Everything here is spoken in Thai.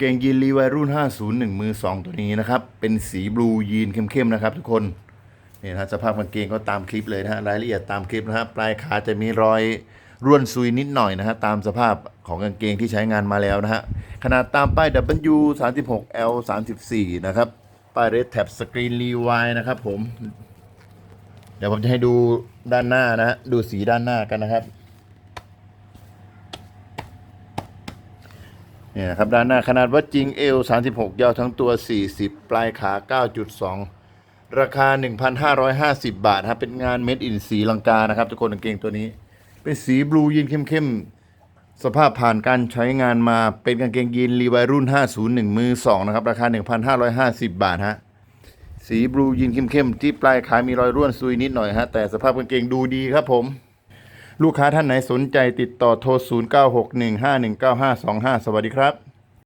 เกงยีนรีไวายรุ่น 501 มือ 2 ตัวนี้นะครับ เป็นสีบลูยีนเข้มๆนะครับทุกคนนี่นะสภาพกางเกงก็ตามคลิปเลยนะฮะรายละเอียดตามคลิปนะครับปลายขาจะมีรอยร่วนซุยนิดหน่อยนะฮะตามสภาพของกางเกงที่ใช้งานมาแล้วนะฮะขนาดตามป้าย W 36 L 34นะครับ ป้าย Red Tab Screen Levi นะครับผม เดี๋ยวผมจะให้ดูด้านหน้านะฮะดูสีด้านหน้ากันนะครับ เนี่ยนะครับด้านหน้าขนาดวัดจริงเอล36 ยาวทั้งตัว 40 ปลายขา 9.2 ราคา 1,550 บาทครับเป็นงานเม็ดอินสีลังกานะครับ ทุกคนกางเกงตัวนี้ เป็นสีบลูยีนเข้มๆ สภาพผ่านการใช้งานมาเป็นกางเกงยีนรีไวรุ่น 501 มือ 2 นะครับ ราคา 1,550 บาทฮะสีบลูยีนเข้มๆ ที่ปลายขามีรอยร่วนซุยนิดหน่อยฮะแต่สภาพกางเกงดูดีครับผม ลูกค้าท่านไหนสนใจติดต่อโทร 0961519525 สวัสดีครับ